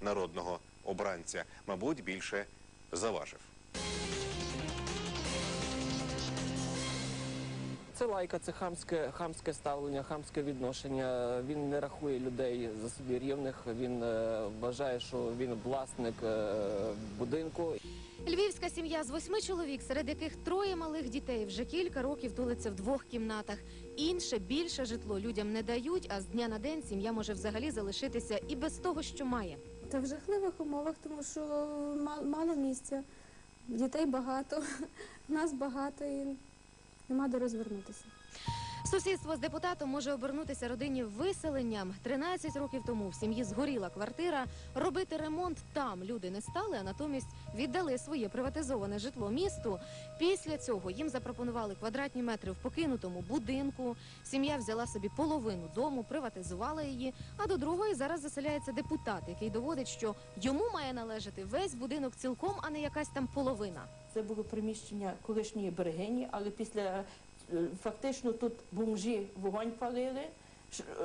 народного обранця. Мабуть, більше заважив. Це лайка, це хамське, хамське ставлення, хамське відношення. Він не рахує людей за собі рівних. Він е, вважає, що він власник е, будинку. Львівська сім'я з восьми чоловік, серед яких троє малих дітей, вже кілька років тулиться в двох кімнатах. Інше більше житло людям не дають, а з дня на день сім'я може взагалі залишитися і без того, що має. Та в жахливих умовах, тому що мало місця, дітей багато, нас багато і нема де розвернутися. Сусідство з депутатом може обернутися родині виселенням. 13 років тому в сім'ї згоріла квартира. Робити ремонт там люди не стали, а натомість віддали своє приватизоване житло місту. Після цього їм запропонували квадратні метри в покинутому будинку. Сім'я взяла собі половину дому, приватизувала її. А до другої зараз заселяється депутат, який доводить, що йому має належати весь будинок цілком, а не якась там половина. Це було приміщення колишньої берегині, але після фактично тут бомжі вогонь палили.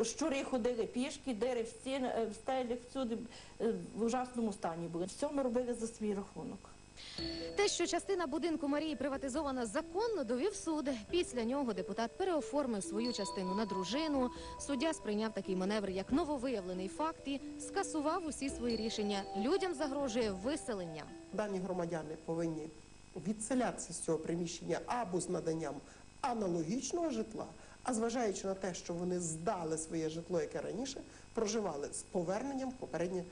Щури ходили пішки, дири в стіни, е, в стелях, всюди е, в ужасному стані були. Все ми робили за свій рахунок. Те, що частина будинку Марії приватизована законно, довів суд. Після нього депутат переоформив свою частину на дружину. Суддя сприйняв такий маневр як нововиявлений факт і скасував усі свої рішення. Людям загрожує виселення. Дані громадяни повинні відселятися з цього приміщення або з наданням аналогічного житла, а зважаючи на те, що вони здали своє житло, яке раніше проживали з поверненням в попереднє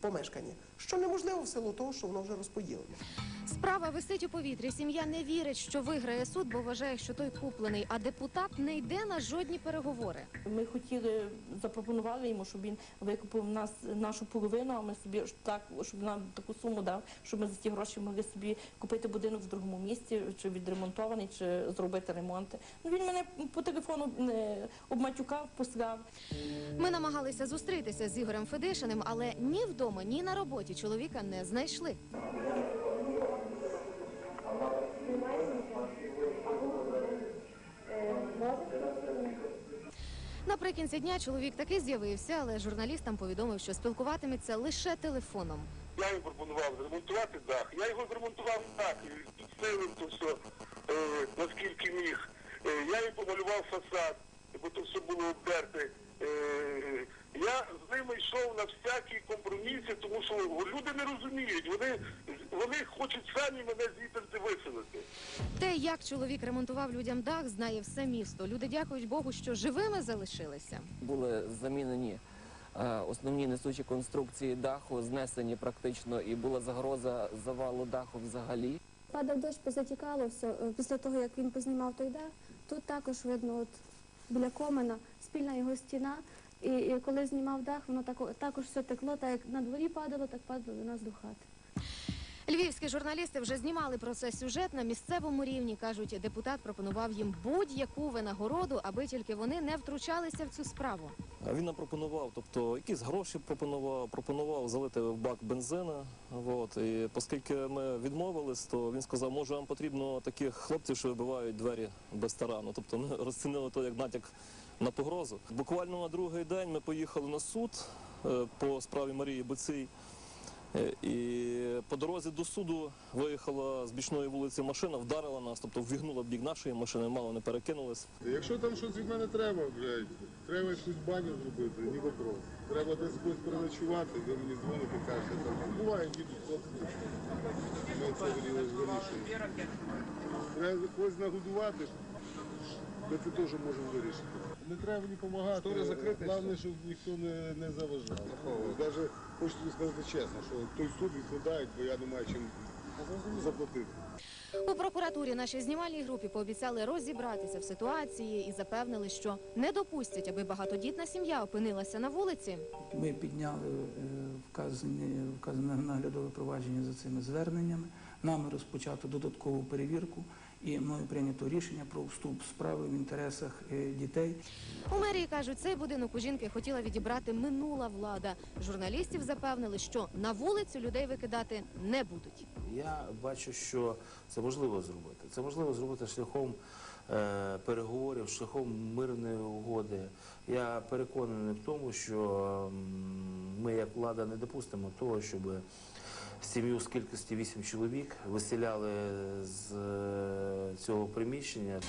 помешкання, що неможливо в силу того, що воно вже розподілене. Справа висить у повітрі. Сім'я не вірить, що виграє суд, бо вважає, що той куплений, а депутат не йде на жодні переговори. Ми хотіли, запропонували йому, щоб він викупив нас нашу половину, а ми собі так, щоб нам таку суму дав, щоб ми за ті гроші могли собі купити будинок в другому місці, чи відремонтований, чи зробити ремонти. Ну він мене по телефону е, обматюкав, послав. Ми намагалися зустрітися з Ігорем Федишиним, але ні вдома, ні на роботі чоловіка не знайшли. Наприкінці дня чоловік таки з'явився, але журналістам повідомив, що спілкуватиметься лише телефоном. Я йому пропонував зремонтувати дах. Я його зремонтував так, підсилив то все, е, наскільки міг. Е, я йому помалював фасад, бо то все було обдерте. Е, я з ними йшов на всякі компроміси, тому що люди не розуміють. Вони, вони хочуть самі мене звідти виселити. Те, як чоловік ремонтував людям дах, знає все місто. Люди дякують Богу, що живими залишилися. Були замінені е, основні несучі конструкції даху, знесені практично, і була загроза завалу даху взагалі. Падав дощ, позатікало все. Е, Після того, як він познімав той дах, тут також видно, от біля комина, спільна його стіна. І, і коли знімав дах, воно тако- також все текло, так як на дворі падало, так падало до нас до хати. Львівські журналісти вже знімали про це сюжет на місцевому рівні. кажуть, депутат пропонував їм будь-яку винагороду, аби тільки вони не втручалися в цю справу. Він нам пропонував, тобто якісь гроші пропонував, пропонував залити в бак бензина. От, і оскільки ми відмовились, то він сказав, може вам потрібно таких хлопців, що вибивають двері без тарану. Тобто ми розцінили то як натяк на погрозу. Буквально на другий день ми поїхали на суд е, по справі Марії Бецій. Е, І по дорозі до суду виїхала з бічної вулиці машина, вдарила нас, тобто ввігнула бік нашої машини, мало не перекинулись. Якщо там щось від мене треба, блядь, треба якусь баню зробити, ні вопрос. Треба десь когось переночувати, ви мені дзвоните, кажете, там буває, їдуть хлопці. Ми це вирішуємо. Треба когось нагодувати, ми це теж можемо вирішити. Не треба мені допомагати. Головне, щоб ніхто не, не заважав. Навіть хочу сказати чесно, що той суд відкладають, бо я не маю чим заплатити. У прокуратурі нашій знімальній групі пообіцяли розібратися в ситуації і запевнили, що не допустять, аби багатодітна сім'я опинилася на вулиці. Ми підняли е, вказані, вказане наглядове провадження за цими зверненнями. Нами розпочато додаткову перевірку і мною прийнято рішення про вступ справи в інтересах е, дітей. У мерії кажуть, цей будинок у жінки хотіла відібрати минула влада. Журналістів запевнили, що на вулицю людей викидати не будуть. Я бачу, що це можливо зробити. Це можливо зробити шляхом е, переговорів, шляхом мирної угоди. Я переконаний в тому, що ми, як влада, не допустимо того, щоб сім'ю з кількості вісім чоловік виселяли з е, цього приміщення.